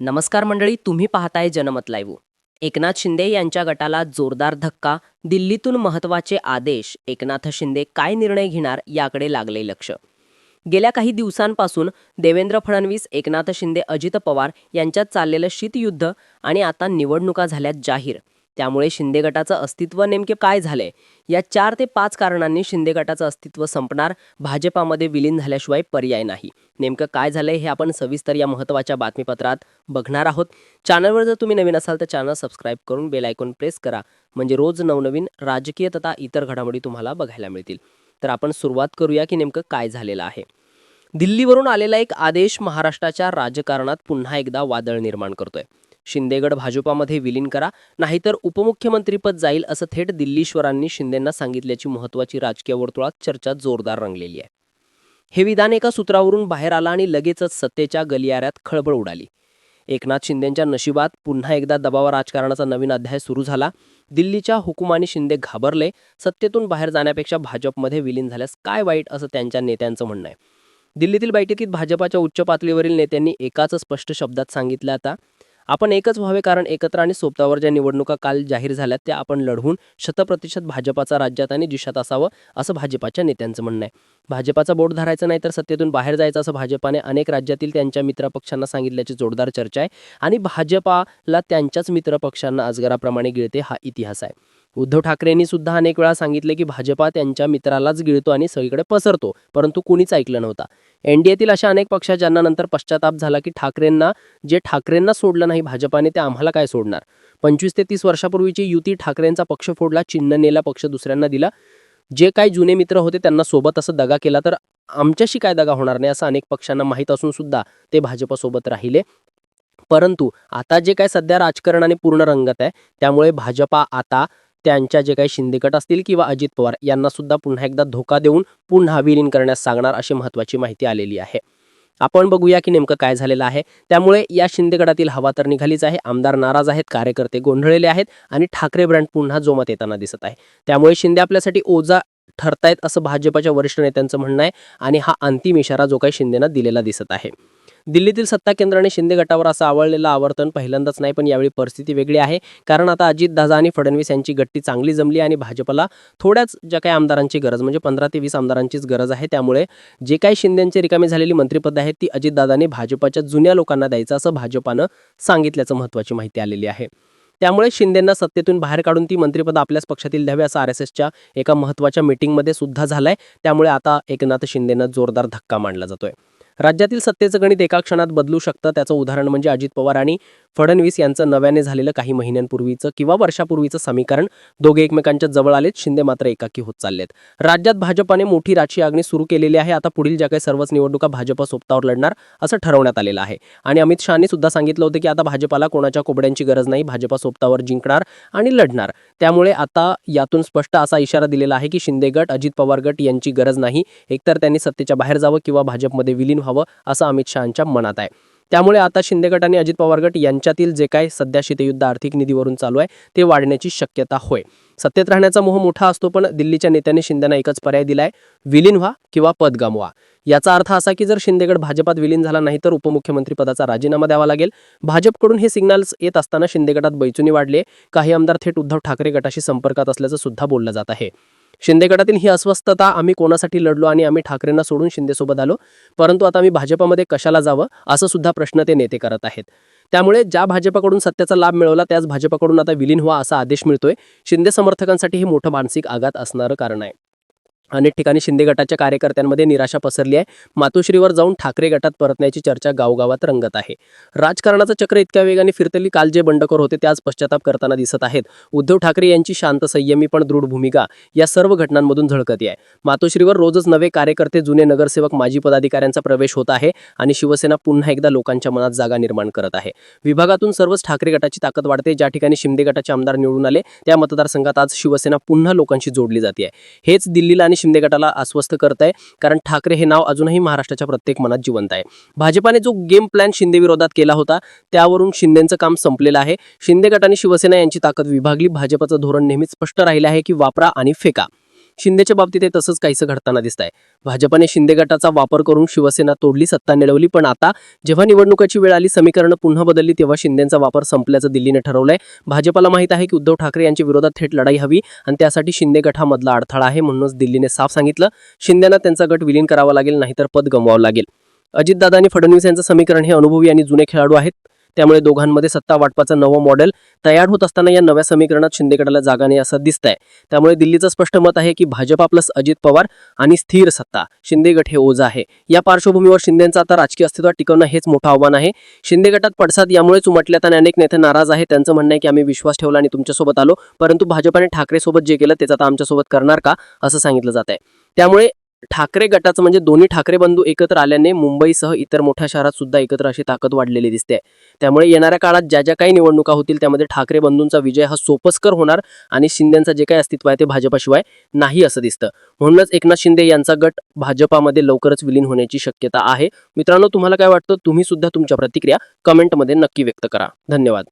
नमस्कार मंडळी तुम्ही पाहताय जनमत लाईव्ह. एकनाथ शिंदे यांच्या गटाला जोरदार धक्का दिल्लीतून महत्त्वाचे आदेश एकनाथ शिंदे काय निर्णय घेणार याकडे लागले लक्ष. गेल्या काही दिवसांपासून देवेंद्र फडणवीस एकनाथ शिंदे अजित पवार यांच्यात चाललेलं शीतयुद्ध आणि आता निवडणुका झाल्यात जाहीर. त्यामुळे शिंदे गटाचं अस्तित्व नेमके काय झालंय? या चार ते पाच कारणांनी शिंदे गटाचं अस्तित्व संपणार भाजपामध्ये विलीन झाल्याशिवाय पर्याय नाही. नेमकं काय झालंय हे आपण सविस्तर या महत्त्वाच्या बातमीपत्रात बघणार आहोत. चॅनलवर जर तुम्ही नवीन असाल तर चॅनल सबस्क्राईब करून बेल आयकॉन प्रेस करा. म्हणजे रोज नवनवीन राजकीय तथा इतर घडामोडी तुम्हाला बघायला मिळतील. तर आपण सुरुवात करूया की नेमकं काय झालेलं आहे. दिल्लीवरून आलेला एक आदेश महाराष्ट्राच्या राजकारणात पुन्हा एकदा वादळ निर्माण करतोय. शिंदेगड भाजपामध्ये विलीन करा नाहीतर उपमुख्यमंत्रीपद जाईल असं थेट दिल्लीश्वरांनी शिंदेंना सांगितल्याची महत्त्वाची राजकीय वर्तुळात चर्चा जोरदार रंगलेली आहे. हे विधान एका सूत्रावरून बाहेर आलं आणि लगेचच सत्तेच्या गलियाऱ्यात खळबळ उडाली. एकनाथ शिंदेंच्या नशिबात पुन्हा एकदा दबाव राजकारणाचा नवीन अध्याय सुरू झाला. दिल्लीच्या हुकुमाने शिंदे घाबरले. सत्तेतून बाहेर जाण्यापेक्षा भाजपमध्ये विलीन झाल्यास काय वाईट असं त्यांच्या नेत्यांचं म्हणणं आहे. दिल्लीतील बैठकीत भाजपाच्या उच्च पातळीवरील नेत्यांनी एकाच स्पष्ट शब्दात सांगितलं आता आपण एकच व्हावे कारण एकत्र आणि सोबतावर ज्या निवडणुका काल जाहीर झाल्यात त्या आपण लढवून शतप्रतिशत भाजपाचा राज्यात आणि दिशात असावं असं भाजपाच्या नेत्यांचं म्हणणं आहे. भाजपाचा बोट धरायचं नाही तर सत्तेतून बाहेर जायचं असं भाजपाने अनेक राज्यातील त्यांच्या मित्रपक्षांना सांगितल्याची जोरदार चर्चा आहे आणि भाजपाला त्यांच्याच मित्रपक्षांना अजगराप्रमाणे गिळते हा इतिहास आहे. उद्धव ठाकरेंनी सुद्धा अनेक वेळा सांगितले की भाजपा त्यांच्या मित्रालाच गिळतो आणि सगळीकडे पसरतो परंतु कुणीच ऐकलं नव्हता. एनडीएतील अशा अनेक पक्ष ज्यांना नंतर पश्चाताप झाला की ठाकरेंना जे ठाकरेंना सोडलं नाही भाजपाने ते आम्हाला काय सोडणार? पंचवीस ते तीस वर्षापूर्वीची युती ठाकरेंचा पक्ष फोडला चिन्ह नेला पक्ष दुसऱ्यांना दिला. जे काही जुने मित्र होते त्यांना सोबत असं दगा केला तर आमच्याशी काय दगा होणार नाही असं अनेक पक्षांना माहीत असून सुद्धा ते भाजपसोबत राहिले. परंतु आता जे काय सध्या राजकारणाने पूर्ण रंगत आहे त्यामुळे भाजपा आता त्यांच्या जे काही शिंदेगट असतील किंवा अजित पवार यांना सुद्धा पुन्हा एकदा धोका देऊन पुन्हा विलीन करण्यास सांगणार अशी महत्त्वाची माहिती आलेली आहे. आपण बघूया की नेमकं काय झालेलं आहे. त्यामुळे या शिंदेगडातील हवा तर निघालीच आहे आमदार नाराज आहेत कार्यकर्ते गोंधळलेले आहेत आणि ठाकरे ब्रँड पुन्हा जोमात येताना दिसत आहे. त्यामुळे शिंदे आपल्यासाठी ओझा ठरतायत असं भाजपाच्या वरिष्ठ नेत्यांचं म्हणणं आहे आणि हा अंतिम इशारा जो काही शिंदेनं दिलेला दिसत आहे. दिल्लीतील सत्ता केंद्राने शिंदे गटावर असं आवडलेलं आवर्तन पहिल्यांदाच नाही पण यावेळी परिस्थिती वेगळी आहे. कारण आता अजितदादा आणि फडणवीस यांची गट्टी चांगली जमली आणि भाजपला थोड्याच ज्या काही आमदारांची गरज म्हणजे पंधरा ते वीस आमदारांचीच गरज आहे. त्यामुळे जे काही शिंदेंची रिकामी झालेली मंत्रिपद आहेत ती अजितदादांनी भाजपाच्या जुन्या लोकांना द्यायचं असं भाजपानं सांगितल्याचं महत्त्वाची माहिती आलेली आहे. त्यामुळे शिंदेंना सत्तेतून बाहेर काढून ती मंत्रिपद आपल्याच पक्षातील द्यावी असं आर एस एसच्या एका महत्त्वाच्या मीटिंगमध्ये सुद्धा झालंय. त्यामुळे आता एकनाथ शिंदेनं जोरदार धक्का मांडला जातोय. राज्यातील सत्तेचं गणित एका क्षणात बदलू शकतं त्याचं उदाहरण म्हणजे अजित पवार आणि फडणवीस यांचं नव्याने झालेलं काही महिन्यांपूर्वीचं किंवा वर्षापूर्वीचं समीकरण दोघे एकमेकांच्या जवळ आलेत शिंदे मात्र एकाकी होत चाललेत. राज्यात भाजपाने मोठी राजकीय आगणी सुरू केलेली आहे आता पुढील ज्या काही सर्वच निवडणुका भाजप सोबतावर लढणार असं ठरवण्यात आलेलं आहे. आणि अमित शहानी सुद्धा सांगितलं होतं की आता भाजपाला कोणाच्या कोबड्यांची गरज नाही भाजपा सोबतावर जिंकणार आणि लढणार. त्यामुळे आता यातून स्पष्ट असा इशारा दिलेला आहे की शिंदे गट अजित पवार गट यांची गरज नाही एकतर त्यांनी सत्तेच्या बाहेर जावं किंवा भाजपमध्ये विलीन व्हावं असं अमित शहाच्या मनात आहे. त्यामुळे आता शिंदे गट आणि अजित पवार गट यांच्यातील जे काय सध्या शीतयुद्ध आर्थिक निधीवरून चालू आहे ते वाढण्याची शक्यता होय. सत्तेत राहण्याचा मोह मोठा असतो पण दिल्लीच्या नेत्यांनी शिंदेना एकच पर्याय दिलाय विलीन व्हा किंवा पद गमवा. याचा अर्थ असा की जर शिंदेगड भाजपात विलीन झाला नाही तर उपमुख्यमंत्री पदाचा राजीनामा द्यावा लागेल. भाजपकडून हे सिग्नल्स येत असताना शिंदे गटात बैचुनी वाढले काही आमदार थेट उद्धव ठाकरे गटाशी संपर्कात असल्याचं सुद्धा बोललं जात आहे. शिंदे गटातील ही अस्वस्थता आम्ही कोणासाठी लढलो आणि आम्ही ठाकरेंना सोडून शिंदेसोबत आलो? परंतु आता आम्ही भाजपामध्ये कशाला जावं? असं सुद्धा प्रश्न ते नेते करत आहेत. त्यामुळे ज्या भाजपाकडून सत्याचा लाभ मिळवला त्याच भाजपाकडून आता विलीन व्हा असा आदेश मिळतोय. शिंदे समर्थकांसाठी हे मोठं मानसिक आघात असणारं कारण आहे. अनेक ठिकाणी शिंदे गटाच्या कार्यकर्त्यांमध्ये निराशा पसरली आहे. मातोश्रीवर जाऊन ठाकरे गटात परतण्याची चर्चा गावगावात रंगत आहे. राजकारणाचं चक्र इतक्या वेगाने फिरतली काल जे बंडखोर होते त्याच पश्चाताप करताना दिसत आहेत. उद्धव ठाकरे यांची शांत संयमी पण दृढ भूमिका या सर्व घटनांमधून झळकती आहे. मातोश्रीवर रोजच नवे कार्यकर्ते जुने नगरसेवक माजी पदाधिकाऱ्यांचा प्रवेश होत आहे आणि शिवसेना पुन्हा एकदा लोकांच्या मनात जागा निर्माण करत आहे. विभागातून सर्वच ठाकरे गटाची ताकद वाढते ज्या ठिकाणी शिंदे गटाचे आमदार निवडून आले त्या मतदारसंघात आज शिवसेना पुन्हा लोकांशी जोडली जाते हेच दिल्लीला आणि शिंदे गटाला अस्वस्थ करत आहे कारण ठाकरे हे नाव अजूनही महाराष्ट्राच्या प्रत्येक मनात जिवंत आहे. भाजपाने जो गेम प्लॅन शिंदे विरोधात केला होता त्यावरून शिंदेचं काम संपलेलं आहे. शिंदे गट आणि शिवसेना यांची ताकद विभागली. भाजपचं धोरण नेहमीच स्पष्ट राहिलं आहे की वापरा आणि फेका. शिंदेच्या बाबतीत हे तसंच काहीसं घडताना दिसत आहे भाजपाने शिंदे गटाचा वापर करून शिवसेना तोडली सत्ता मिळवली पण आता जेव्हा निवडणुकाची वेळ आली समीकरणं पुन्हा बदलली तेव्हा शिंदेचा वापर संपल्याचं दिल्लीने ठरवलंय. भाजपला माहीत आहे की उद्धव ठाकरे यांच्या विरोधात थेट लढाई हवी आणि त्यासाठी शिंदे गटामधला अडथळा आहे म्हणूनच दिल्लीने साफ सांगितलं. शिंदेना त्यांचा गट विलीन करावा लागेल नाहीतर पद गमवावं लागेल. अजितदादा आणि फडणवीस यांचं समीकरण हे अनुभवी आणि जुने खेळाडू आहेत. त्यामुळे दोघांमध्ये सत्ता वाटपाचं नवं मॉडेल तयार होत असताना या नव्या समीकरणात शिंदे गटाला जागा नाही असं दिसतंय. त्यामुळे दिल्लीचं स्पष्ट मत आहे की भाजपा प्लस अजित पवार आणि स्थिर सत्ता शिंदे गट हे ओझं आहे. या पार्श्वभूमीवर शिंदेचं आता राजकीय अस्तित्व टिकवणं हेच मोठं आव्हान आहे. शिंदे गटात पडसाद यामुळेच उमटल्यात आणि अनेक नेते नाराज आहे त्यांचं म्हणणं आहे की आम्ही विश्वास ठेवला आणि तुमच्यासोबत आलो परंतु भाजपाने ठाकरेसोबत जे केलं त्याचं आता आमच्यासोबत करणार का असं सांगितलं जात आहे त्यामुळे ठाकरे गटाचं म्हणजे दोन्ही ठाकरे बंधू एकत्र आल्याने मुंबईसह इतर मोठ्या शहरात सुद्धा एकत्र अशी ताकद वाढलेली दिसते. त्यामुळे येणाऱ्या काळात ज्या ज्या काही निवडणुका होतील त्यामध्ये ठाकरे बंधूंचा विजय हा सोपस्कर होणार आणि शिंदेचं जे काही अस्तित्व आहे ते भाजपाशिवाय नाही असं दिसतं. म्हणूनच एकनाथ शिंदे यांचा गट भाजपामध्ये लवकरच विलीन होण्याची शक्यता आहे. मित्रांनो तुम्हाला काय वाटतं? तुम्ही सुद्धा तुमच्या प्रतिक्रिया कमेंटमध्ये नक्की व्यक्त करा. धन्यवाद.